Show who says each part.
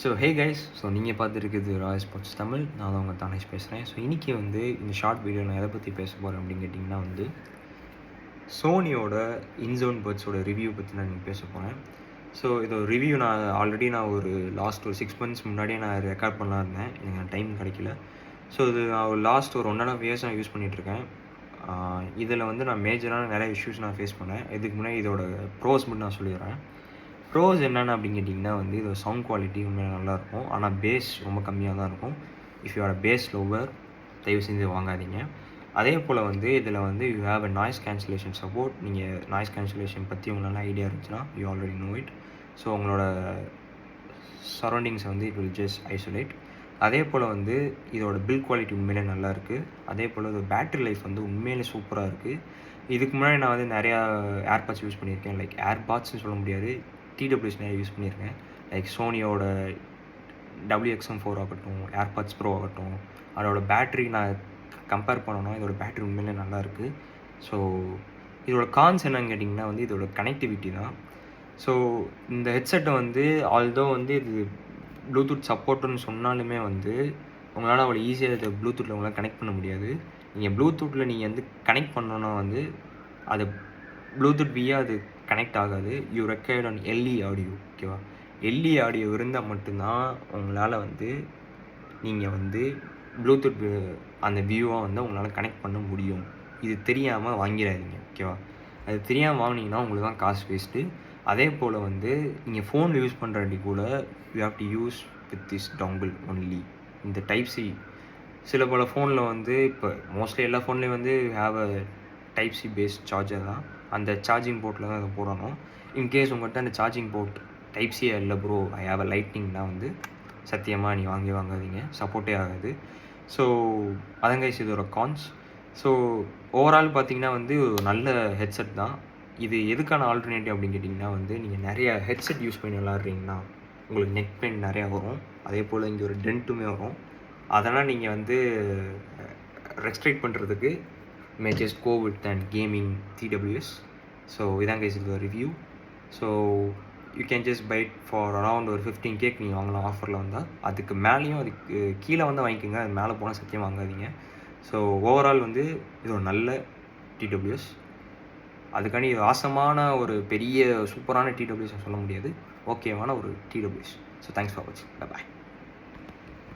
Speaker 1: So hey guys so நீங்கள் பார்த்துருக்குது Rai sports Tamil நான் தான் உங்கள் தானேஷ் பேசுகிறேன் ஸோ இன்றைக்கி வந்து இந்த ஷார்ட் வீடியோ நான் எதை பற்றி பேச போகிறேன் அப்படின்னு கேட்டிங்கன்னா வந்து சோனியோட இன்சோன் பேர்ட்ஸோட ரிவ்யூ பற்றி நான் பேச போகிறேன் ஸோ இது ரிவ்யூ நான் ஆல்ரெடி நான் ஒரு லாஸ்ட் ஒரு சிக்ஸ் மந்த்ஸ் முன்னாடியே நான் ரெக்கார்ட் பண்ணலாம் இருந்தேன். எனக்கு டைம் கிடைக்கல. ஸோ இது நான் ஒரு லாஸ்ட் ஒரு ஒன் அண்ட் ஆஃப் இயர்ஸ் நான் யூஸ் பண்ணிகிட்ருக்கேன் இதில் வந்து நான் மேஜரான நிறைய இஷ்யூஸ் நான் ஃபேஸ் பண்ணேன். இதுக்கு முன்னாடி இதோட ப்ரோஸ் மட்டும் நான் சொல்லிடுறேன். ப்ரோஸ் என்னென்ன அப்படின்னு கேட்டிங்கன்னா வந்து இதோட சவுண்ட் குவாலிட்டி உண்மையாக நல்லாயிருக்கும். ஆனால் பேஸ் ரொம்ப கம்மியாக தான் இருக்கும். இஃப் யூஆர் பேஸ் லோவர் தயவு செஞ்சு வாங்காதீங்க. அதே போல் வந்து இதில் வந்து you have a noise cancellation support நீங்கள் நாய்ஸ் கேன்சலேஷன் பற்றி உங்களுக்கு நல்லா ஐடியா இருந்துச்சுன்னா you already know it so உங்களோட சரௌண்டிங்ஸை வந்து இட் வில் ஜஸ்ட் ஐசோலேட் அதே போல் வந்து இதோட பில் குவாலிட்டி உண்மையிலே நல்லா இருக்குது அதே போல் இதோட பேட்டரி லைஃப் வந்து உண்மையிலே சூப்பராக இருக்குது இதுக்கு முன்னாடி நான் வந்து நிறையா ஏர்பாட்ஸ் யூஸ் பண்ணியிருக்கேன். லைக் ஏர்பாட்ஸ்னு சொல்ல முடியாது. டிடபிள்யூஸ் நிறைய யூஸ் பண்ணியிருக்கேன். லைக் சோனியோட டபிள்யூஎக்ஸ்எம் ஃபோர் ஆகட்டும் ஏர்பாட்ஸ் ப்ரோ ஆகட்டும் அதோட பேட்ரி நான் கம்பேர் பண்ணோன்னா இதோட பேட்ரி உண்மையிலே நல்லா இருக்குது ஸோ இதோட கான்ஸ் என்னன்னு கேட்டிங்கன்னா வந்து இதோட கனெக்டிவிட்டி தான். ஸோ இந்த ஹெட்செட்டை வந்து ஆல்தோ வந்து இது ப்ளூடூத் சப்போர்ட்டுன்னு சொன்னாலுமே வந்து உங்களால் அவ்வளோ ஈஸியாக இதை ப்ளூடூத்தில் உங்களால் கனெக்ட் பண்ண முடியாது. நீங்கள் ப்ளூடூத்தில் நீங்கள் வந்து கனெக்ட் பண்ணோன்னா வந்து அதை ப்ளூடூத் வியா அது கனெக்ட் ஆகாது. You required on LE audio ஓகேவா எல்இ ஆடியோ இருந்தால் மட்டும்தான் உங்களால் வந்து நீங்கள் வந்து ப்ளூடூத் அந்த வியூவை வந்து உங்களால் கனெக்ட் பண்ண முடியும். இது தெரியாமல் வாங்கிடாதீங்க ஓகேவா அது தெரியாமல் வாங்கினீங்கன்னா உங்களுக்கு தான் காசு வேஸ்ட்டு அதே போல் வந்து நீங்கள் ஃபோன் யூஸ் பண்ணுறடி கூட you have to use with this dongle only இந்த டைப் சி சில பல ஃபோனில் வந்து இப்போ மோஸ்ட்லி எல்லா ஃபோன்லேயும் வந்து have a type C based charger தான். அந்த சார்ஜிங் போர்ட்டில் தான் அதை போடணும். இன்கேஸ் உங்கள்கிட்ட அந்த சார்ஜிங் போர்ட் டைப் சி இல்லை ப்ரோ ஐ ஹாவ் அ லைட்னிங்னா வந்து சத்தியமாக நீ வாங்கி வாங்காதீங்க. சப்போர்ட்டே ஆகாது. ஸோ அதங்கைஸ் இதோட கான்ஸ் ஸோ ஓவரால் பார்த்தீங்கன்னா வந்து நல்ல ஹெட்செட் தான். இது எதுக்கான ஆல்டர்னேட்டிவ் அப்படின்னு கேட்டிங்கன்னா வந்து நீங்கள் நிறைய ஹெட்செட் யூஸ் பண்ணி விளாட்றீங்கன்னா உங்களுக்கு நெக் பெயின் நிறையா வரும். அதே போல் இங்கே ஒரு டென்ட்டுமே வரும். அதெல்லாம் நீங்கள் வந்து ரெஸ்ட்ரிக்ட் பண்ணுறதுக்கு may just go with and gaming TWS so இதான் கைஸ் இது review so you can just buy it for around ஒரு ஃபிஃப்டீன் கேக் நீங்கள் வாங்கலாம் ஆஃபரில் வந்தால் அதுக்கு மேலேயும் அதுக்கு கீழே வந்து வாங்கிக்கோங்க. அது மேலே போனால் சத்தியம் வாங்காதீங்க. ஸோ ஓவரால் வந்து இது ஒரு நல்ல டிடபிள்யூஎஸ் அதுக்காண்டி ஆசமான ஒரு பெரிய சூப்பரான டிடபிள்யூஎஸ் சொல்ல முடியாது. ஓகேவான ஒரு டிடபிள்யூஎஸ் ஸோ தேங்க்ஸ் ஃபார் வாட்சிங் பாய்